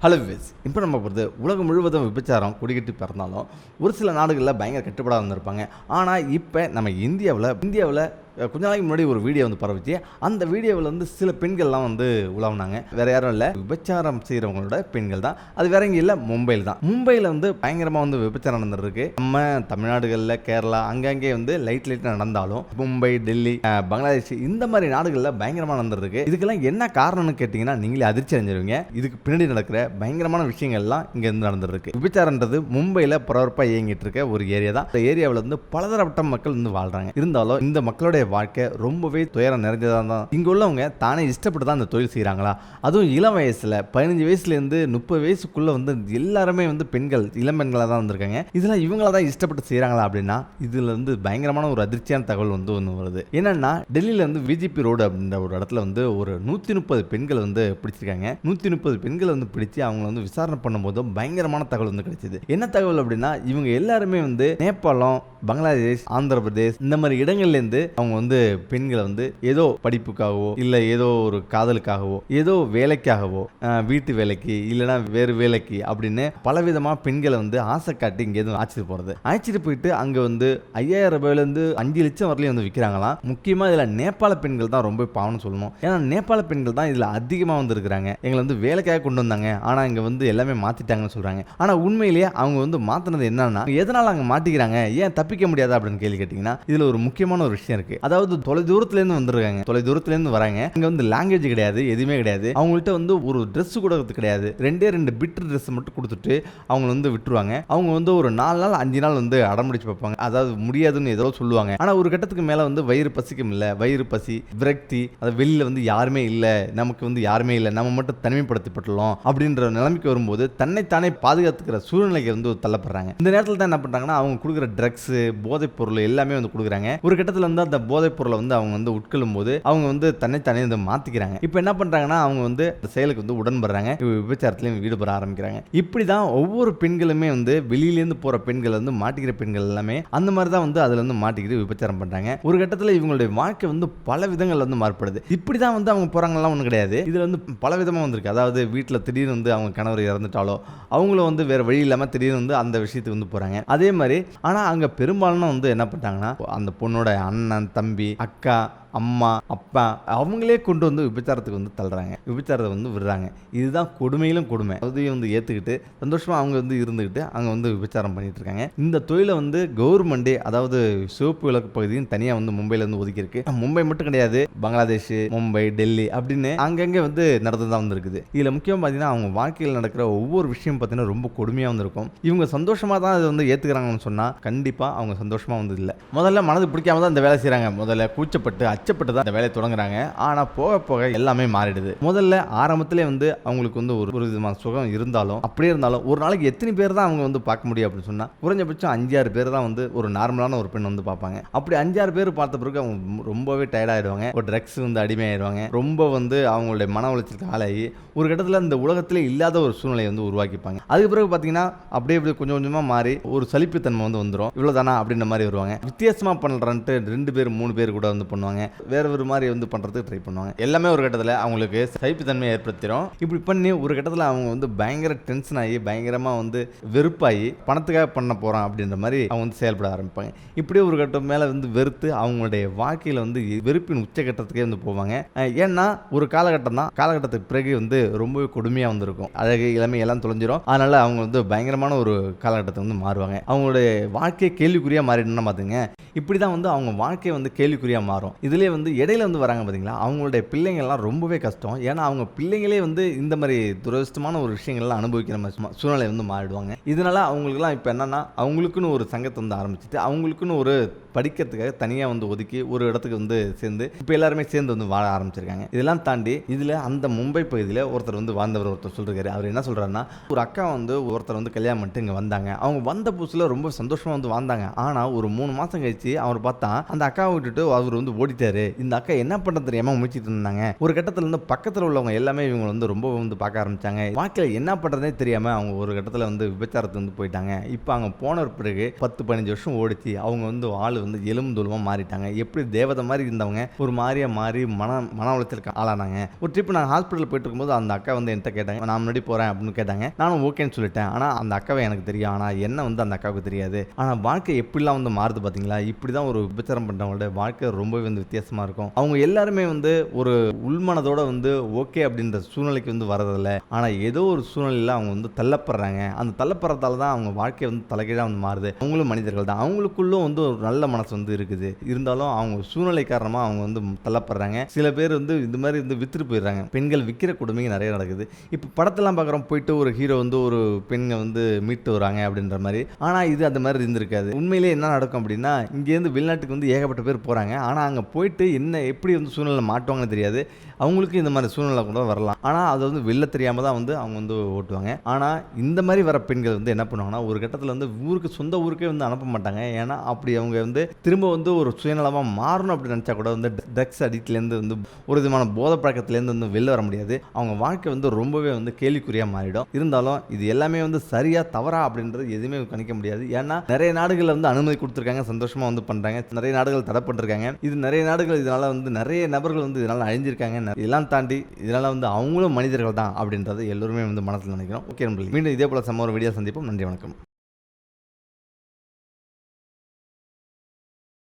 Hello விஸ் இப்போ நம்ம பொறுத்து உலகம் முழுவதும் விபச்சாரம் குடிக்கிட்டு பிறந்தாலும் ஒரு சில நாடுகளில் பயங்கர கட்டுப்பாடாக வந்திருப்பாங்க ஆனால் இப்போ நம்ம இந்தியாவில் இந்தியாவில் கொஞ்ச நாளைக்கு முன்னாடி ஒரு வீடியோ வந்து பரவிச்சு அந்த வீடியோவில் வந்து சில பெண்கள்லாம் வந்து உலாவினாங்க. வேற யாரும் இல்லை விபச்சாரம் செய்கிறவங்களோட பெண்கள் தான். அது வேற எங்கே இல்லை மும்பையில் தான். மும்பையில் வந்து பயங்கரமாக வந்து விபச்சாரம் நடந்துருக்கு. நம்ம தமிழ்நாடுகளில் கேரளா அங்கங்கே வந்து லைட் லைட் நடந்தாலும் மும்பை டெல்லி பங்களாதேஷ் இந்த மாதிரி நாடுகளில் பயங்கரமாக நடந்துருக்கு. இதுக்கெல்லாம் என்ன காரணம்னு கேட்டிங்கன்னா நீங்களே அதிர்ச்சி அடைஞ்சிருவீங்க. இதுக்கு பின்னாடி நடக்கிற பயங்கரமான விஷயங்கள்லாம் இங்கே இருந்து நடந்துருக்கு. விபச்சாரன்றது மும்பையில் பரபரப்பாக இயங்கிட்டு இருக்க ஒரு ஏரியா தான். இந்த ஏரியாவில் வந்து பலதரப்பட்ட மக்கள் வந்து வாழ்கிறாங்க இருந்தாலும் இந்த மக்களுடைய வாழ்க்கை ரொம்பவே துயரம் நிறைஞ்சதாக தான் இங்கே உள்ளவங்க தானே இஷ்டப்பட்டு தான் அந்த தொழில் செய்கிறாங்களா அதுவும் இளம் வயசில் பதினஞ்சு வயசுலேருந்து முப்பது வயசுக்குள்ளே வந்து எல்லாருமே வந்து பெண்கள் இளம் பெண்களாக தான் வந்திருக்காங்க. இதெல்லாம் இவங்கள தான் இஷ்டப்பட்டு செய்கிறாங்களா அப்படின்னா இதில் வந்து பயங்கரமான ஒரு அதிர்ச்சியான தகவல் வந்து ஒன்று வருது. என்னென்னா டெல்லியிலேருந்து விஜிபி ரோடு அப்படின்ற ஒரு இடத்துல வந்து ஒரு நூற்றி முப்பது பெண்கள் வந்து பிடிச்சிருக்காங்க. நூற்றி முப்பது பெண்களை வந்து பிடிச்சி அவங்க வந்து விசாரணை பண்ணும்போது பயங்கரமான தகவல் வந்து கிடைச்சிது. என்ன தகவல் அப்படின்னா இவங்க எல்லாருமே வந்து நேபாளம் பங்களாதேஷ் ஆந்திர பிரதேஷ் இந்த மாதிரி இடங்கள்லேருந்து அவங்க வந்து பெண்களை வந்து ஏதோ படிப்புக்காகவோ இல்லை ஏதோ ஒரு காதலுக்காகவோ ஏதோ வேலைக்காகவோ வீட்டு வேலைக்கு இல்லைன்னா வேறு வேலைக்கு அப்படின்னு பலவிதமாக பெண்களை வந்து ஆசை காட்டி எதுவும் அழைச்சிட்டு போகிறது அழைச்சிட்டு போயிட்டு அங்கே வந்து ஐயாயிரம் ரூபாயிலேருந்து அஞ்சு லட்சம் வரலையும் வந்து விற்கிறாங்களாம் முக்கியமாக இதில் நேபாள பெண்கள் தான் ரொம்ப பாவம்னு சொல்லணும். ஏன்னா நேபாள பெண்கள் தான் இதில் அதிகமாக வந்து இருக்கிறாங்க. எங்களை வந்து வேலைக்காக கொண்டு வந்தாங்க. ஆனால் இங்கே வந்து எல்லாமே மாற்றிட்டாங்கன்னு சொல்கிறாங்க ஆனால் உண்மையிலேயே அவங்க வந்து மாற்றினது என்னன்னா எதனால் அங்கே மாட்டிக்கிறாங்க? ஏன் தப்பிக்க முடியாது அப்படின்னு கேள்வி கேட்டிங்கன்னா இதில் ஒரு முக்கியமான ஒரு விஷயம் இருக்குது அதாவது தொலை தூரத்துலேருந்து வந்துருக்காங்க. தொலை தூரத்துலேருந்து வராங்க. இங்கே வந்து லாங்குவேஜ் கிடையாது எதுவுமே கிடையாது. அவங்கள்ட்ட வந்து ஒரு ட்ரெஸ் கூட கிடையாது. ரெண்டே ரெண்டு பிட் ட்ரெஸ் மட்டும் கொடுத்துட்டு அவங்க வந்து விட்டுருவாங்க. அவங்க வந்து ஒரு நாலு நாள் அஞ்சு நாள் வந்து அடம்பிடிச்சு பார்ப்பாங்க. அதாவது முடியாதுன்னு ஏதோ சொல்லுவாங்க. ஆனால் ஒரு கட்டத்துக்கு மேலே வந்து வயிறு பசிக்கும் இல்லை. வயிறு பசி விரக்தி அது வெளியில் வந்து யாருமே இல்லை. நமக்கு வந்து யாருமே இல்லை. நம்ம மட்டும் தனிமைப்படுத்தப்பட்டுள்ளோம் அப்படின்ற நிலைமைக்கு வரும்போது தன்னைத்தானே பாதுகாத்துக்கிற சூழ்நிலைக்கு வந்து தள்ளப்படுறாங்க. இந்த நேரத்தில் தான் என்ன பண்ணுறாங்கன்னா அவங்க கொடுக்குற ட்ரக்ஸு போதைப் பொருள் எல்லாமே வந்து கொடுக்குறாங்க. ஒரு கட்டத்தில் வந்து அந்த போதைப் பொருளை வந்து அவங்க வந்து உட்கொள்ளும் போது அவங்க வந்து தன்னை வந்து மாற்றிக்கிறாங்க இப்போ என்ன பண்ணுறாங்கன்னா அவங்க வந்து அந்த செயலுக்கு வந்து உடன்படுறாங்க. இவ- விபச்சாரத்திலையும் ஈடுபட ஆரம்பிக்கிறாங்க. இப்படி தான் ஒவ்வொரு பெண்களுமே வந்து வெளியிலேருந்து போகிற பெண்கள் வந்து மாட்டிக்கிற பெண்கள் எல்லாமே அந்த மாதிரி தான் வந்து அதில் வந்து மாட்டிக்கிட்டு விபச்சாரம் பண்ணுறாங்க ஒரு கட்டத்தில் இவங்களுடைய வாழ்க்கை வந்து பல விதங்கள் வந்து மாறுபடுது. இப்படி தான் வந்து அவங்க போகிறாங்கலாம் ஒன்றும் கிடையாது. இதில் வந்து பல விதமாக வந்திருக்கு. அதாவது வீட்டில் திடீர்னு வந்து அவங்க கணவர் இறந்துட்டாலோ அவங்களும் வந்து வேறு வழி இல்லாமல் திடீர்னு வந்து அந்த விஷயத்துக்கு வந்து போகிறாங்க அதே மாதிரி ஆனால் அங்கே பெரும்பாலும் வந்து என்ன பண்ணிட்டாங்கன்னா அந்த பொண்ணோட அண்ணன் தம்பி அக்கா அம்மா அப்பா அவங்களே கொண்டு வந்து விபச்சாரத்துக்கு வந்து தள்ளுறாங்க. விபச்சாரத்தை வந்து விடுறாங்க. இதுதான் கொடுமையிலும் கொடுமை. அதையும் வந்து ஏற்றுக்கிட்டு சந்தோஷமாக அவங்க வந்து இருந்துக்கிட்டு அங்கே வந்து விபச்சாரம் பண்ணிகிட்டு இருக்காங்க. இந்த தொழிலை வந்து கவர்மெண்டே அதாவது சிவப்பு விளக்கு பகுதியும் தனியாக வந்து மும்பையில் வந்து ஒதுக்கியிருக்கு. மும்பை மட்டும் கிடையாது. பங்களாதேஷ் மும்பை டெல்லி அப்படின்னு அங்கங்கே வந்து நடந்து தான் வந்துருக்குது. இதில் முக்கியம் பார்த்தீங்கன்னா அவங்க வாழ்க்கையில் நடக்கிற ஒவ்வொரு விஷயம் பார்த்தீங்கன்னா ரொம்ப கொடுமையாக வந்திருக்கும். இவங்க சந்தோஷமாக தான் அதை வந்து ஏற்றுக்கிறாங்கன்னு சொன்னால் கண்டிப்பாக அவங்க சந்தோஷமாக வந்து இல்லை. முதல்ல மனது பிடிக்காம தான் இந்த வேலை செய்கிறாங்க முதல்ல கூச்சப்பட்டு அச்சப்பட்டு தான் இந்த வேலையை தொடங்குறாங்க. ஆனால் போக போக எல்லாமே மாறிடுது. முதல்ல ஆரம்பத்திலே வந்து அவங்களுக்கு வந்து ஒரு ஒரு விதமான சுகம் இருந்தாலும் அப்படியே இருந்தாலும் ஒரு நாளைக்கு எத்தனை பேர் தான் அவங்க வந்து பார்க்க முடியும் அப்படின்னு சொன்னால் குறைஞ்சபட்சம் அஞ்சாறு பேர் தான் வந்து ஒரு நார்மலான ஒரு பெண் வந்து பார்ப்பாங்க. அப்படி அஞ்சாறு பேர் பார்த்த பிறகு அவங்க ரொம்பவே டயர்டாயிடுவாங்க ஒரு ட்ரக்ஸ் வந்து அடிமையாயிடுவாங்க. ரொம்ப வந்து அவங்களுடைய மன உளைச்சலுக்கு ஆளாகி ஒரு கட்டத்தில் இந்த உலகத்திலே இல்லாத ஒரு சூழ்நிலையை வந்து உருவாக்கிப்பாங்க. அதுக்கு பிறகு பார்த்தீங்கன்னா அப்படியே இப்படி கொஞ்சம் கொஞ்சமாக மாறி ஒரு சலிப்புத்தன்மை வந்து வந்துடும் இவ்வளோதானா அப்படின்ற மாதிரி வருவாங்க. வித்தியாசமாக பண்ணுறன்ட்டு ரெண்டு பேர் மூணு பேர் கூட வந்து பண்ணுவாங்க. வேற ஒரு மாதிரி வந்து பண்ணுறதுக்கு ட்ரை பண்ணுவாங்க. எல்லாமே ஒரு கட்டத்தில் அவங்களுக்கு சகிப்புத்தன்மையை ஏற்படுத்திடும் இப்படி பண்ணி ஒரு கட்டத்தில் அவங்க வந்து பயங்கர டென்ஷன் ஆகி பயங்கரமாக வந்து வெறுப்பாகி பணத்துக்காக பண்ண போகிறான் அப்படின்ற மாதிரி அவங்க வந்து செயல்பட ஆரம்பிப்பாங்க. இப்படியே ஒரு கட்டம் மேலே வந்து வெறுத்து அவங்களுடைய வாழ்க்கையில் வந்து வெறுப்பின் உச்சகட்டத்துக்கே வந்து போவாங்க. ஏன்னா ஒரு காலகட்டம் தான். காலகட்டத்துக்கு பிறகு வந்து ரொம்பவே கொடுமையாக வந்திருக்கும். அழகு இளமை எல்லாம் தொலைஞ்சிரும். அதனால அவங்க வந்து பயங்கரமான ஒரு காலகட்டத்தை வந்து மாறுவாங்க. அவங்களுடைய வாழ்க்கையை கேள்விக்குறியாக மாறிடணும்னா பார்த்துங்க இப்படி தான் வந்து அவங்க வாழ்க்கையை வந்து கேள்விக்குறியாக மாறும். இது இதுலேயே வந்து இடையில வந்து வராங்க பார்த்தீங்களா அவங்களுடைய பிள்ளைங்கள்லாம் ரொம்பவே கஷ்டம். ஏன்னா அவங்க பிள்ளைங்களே வந்து இந்த மாதிரி துரதிருஷ்டமான ஒரு விஷயங்கள்லாம் அனுபவிக்கிற மாதிரி சூழ்நிலை வந்து மாறிடுவாங்க. இதனால அவங்களுக்குலாம் இப்போ என்னன்னா அவங்களுக்குன்னு ஒரு சங்கத்தை வந்து ஆரம்பிச்சுட்டு அவங்களுக்குன்னு ஒரு படிக்கிறதுக்காக தனியாக வந்து ஒதுக்கி ஒரு இடத்துக்கு வந்து சேர்ந்து இப்போ எல்லாருமே சேர்ந்து வந்து வாழ ஆரம்பிச்சிருக்காங்க. இதெல்லாம் தாண்டி இதில் அந்த மும்பை பகுதியில் ஒருத்தர் வந்து வாழ்ந்தவர் ஒருத்தர் சொல்லிருக்காரு அவர் என்ன சொல்கிறாருன்னா ஒரு அக்கா வந்து ஒருத்தர் வந்து கல்யாணம் பண்ணிட்டு இங்கே வந்தாங்க. அவங்க வந்த புதுசில் ரொம்ப சந்தோஷமாக வந்து வாழ்ந்தாங்க. ஆனால் ஒரு மூணு மாதம் கழிச்சு அவர் பார்த்தா அந்த அக்காவை விட்டுட்டு அவர் வந்து ஓடிட்டாரு. இந்த அக்கா என்ன பண்ணுறது தெரியாமல் முடிச்சிட்டு இருந்தாங்க. ஒரு கட்டத்தில் வந்து பக்கத்தில் உள்ளவங்க எல்லாமே இவங்க வந்து ரொம்ப வந்து பார்க்க ஆரம்பித்தாங்க வாழ்க்கையில் என்ன பண்ணுறதே தெரியாமல் அவங்க ஒரு கட்டத்தில் வந்து விபச்சாரத்துக்கு வந்து போயிட்டாங்க. இப்போ அங்கே போன பிறகு பத்து பதினஞ்சு வருஷம் ஓடிச்சு. அவங்க வந்து ஆள் வந்து எலும்பு தூளமாக மாறிட்டாங்க. எப்படி தேவதை மாதிரி இருந்தவங்க ஒரு மாதிரியா மாறி மன மன உளைச்சலுக்கு ஆளானாங்க. ஒரு ட்ரிப் நான் ஹாஸ்பிட்டல் போயிட்டு இருக்கும்போது அந்த அக்கா வந்து என்கிட்ட கேட்டாங்க நான் முன்னாடி போகிறேன் அப்படின்னு கேட்டாங்க. நானும் ஓகேன்னு சொல்லிட்டேன். ஆனால் அந்த அக்காவை எனக்கு தெரியும். ஆனால் என்ன வந்து அந்த அக்காவுக்கு தெரியாது. ஆனால் வாழ்க்கை எப்படிலாம் வந்து மாறுது பார்த்தீங்களா இப்படி தான் ஒரு விபச்சாரம் பண்ணுறவங்களோட வாழ்க்கை ரொம்பவே வந்து வித்தியாசமாக இருக்கும். அவங்க எல்லாருமே வந்து ஒரு உள்மனதோட வந்து ஓகே அப்படின்ற சூழ்நிலைக்கு வந்து வரதில்லை ஆனால் ஏதோ ஒரு சூழ்நிலையில் அவங்க வந்து தள்ளப்படுறாங்க. அந்த தள்ளப்படுறதால தான் அவங்க வாழ்க்கை வந்து தலைகீழாக வந்து மாறுது. அவங்களும் மனிதர்கள் தான். அவங்களுக்குள்ளும் வந்து ஒரு நல்ல மனசு வந்து இருக்குது. இருந்தாலும் அவங்க சூழ்நிலை காரணமாக அவங்க வந்து தள்ளப்படுறாங்க. சில பேர் வந்து இந்த மாதிரி வந்து வித்துட்டு போயிடுறாங்க. பெண்கள் விற்கிற கொடுமைங்க நிறைய நடக்குது. இப்போ படத்தெல்லாம் பார்க்குறோம் போயிட்டு ஒரு ஹீரோ வந்து ஒரு பெண்ணை வந்து மீட்டு வராங்க அப்படின்ற மாதிரி. ஆனால் இது அந்த மாதிரி இருந்திருக்காது. உண்மையிலே என்ன நடக்கும் அப்படின்னா இங்கேருந்து வெளிநாட்டுக்கு வந்து ஏகப்பட்ட பேர் போகிறாங்க ஆனால் அங்கே போயிட்டு என்ன எப்படி வந்து சூழ்நிலை மாட்டுவாங்கன்னு தெரியாது. அவங்களுக்கு இந்த மாதிரி சூழ்நிலை கூட வரலாம். ஆனால் அது வந்து வெளில தெரியாமல் தான் வந்து அவங்க வந்து ஓட்டுவாங்க. ஆனால் இந்த மாதிரி வர பெண்கள் வந்து என்ன பண்ணுவாங்கன்னா ஒரு கட்டத்தில் வந்து ஊருக்கு சொந்த ஊருக்கே வந்து அனுப்ப மாட்டாங்க. ஏன்னா அப்படி அவங்க வந்து திரும்ப வந்து ஒரு சுயநலமாக மாறணும் அப்படின்னு நினச்சா கூட வந்து ட்ரக்ஸ் அடிக்ட்லேருந்து வந்து ஒரு விதமான போதை பழக்கத்துலேருந்து வந்து வெளில வர முடியாது. அவங்க வாழ்க்கை வந்து ரொம்பவே வந்து கேள்விக்குறியாக மாறிடும். இருந்தாலும் இது எல்லாமே வந்து சரியாக தவறா அப்படின்றது எதுவுமே கணிக்க முடியாது. ஏன்னா நிறைய நாடுகளில் வந்து அனுமதி கொடுத்துருக்காங்க சந்தோஷமாக வந்து பண்ணுறாங்க நிறைய நாடுகள் தடை பண்ணிருக்காங்க இது நிறைய நாடுகள் இதனால் வந்து நிறைய நபர்கள் வந்து இதனால் அழிஞ்சிருக்காங்க. இதெல்லாம் தாண்டி இதனால் வந்து அவங்களும் மனிதர்கள் தான் அப்படின்றத எல்லோருமே வந்து மனசில் நினைக்கிறோம். ஓகே நண்பர்களே மீண்டும் இதே போல் சம்ம ஒரு வீடியோ சந்திப்போம். நன்றி வணக்கம்.